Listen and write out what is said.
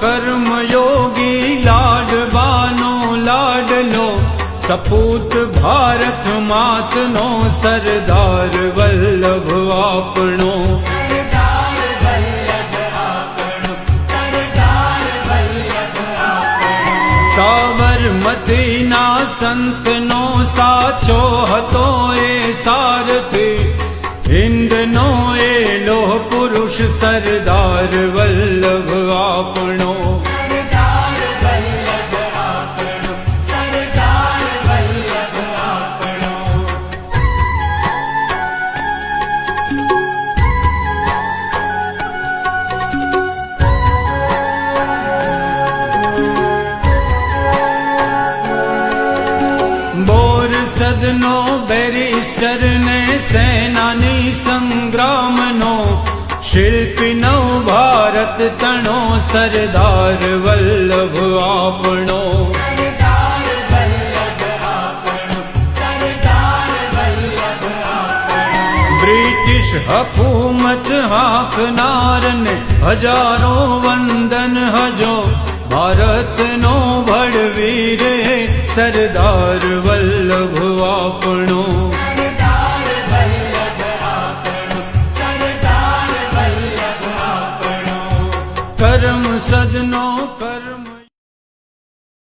કર્મયોગી લાડવાનો લાડલો સપૂત ભારત માતનો સરદાર વલ્લભ આપણો સાબરમતીના સંતનો સાચો હતો એ સારથી. હિન્દનો એ લોહ પુરુષ સરદાર વલ્લભ આપણો સદનો બેરિસ્ટર ને સેનાની સંગ્રામનો શિલ્પી નવ ભારત તણો, સરદાર વલ્લભ આપણો. બ્રિટિશ હકુમત હાંકનારને હજારો વંદન હજો. ભારતનો ભડવીરે સરદાર વલ્લભ કર્મ સજનો કર્મ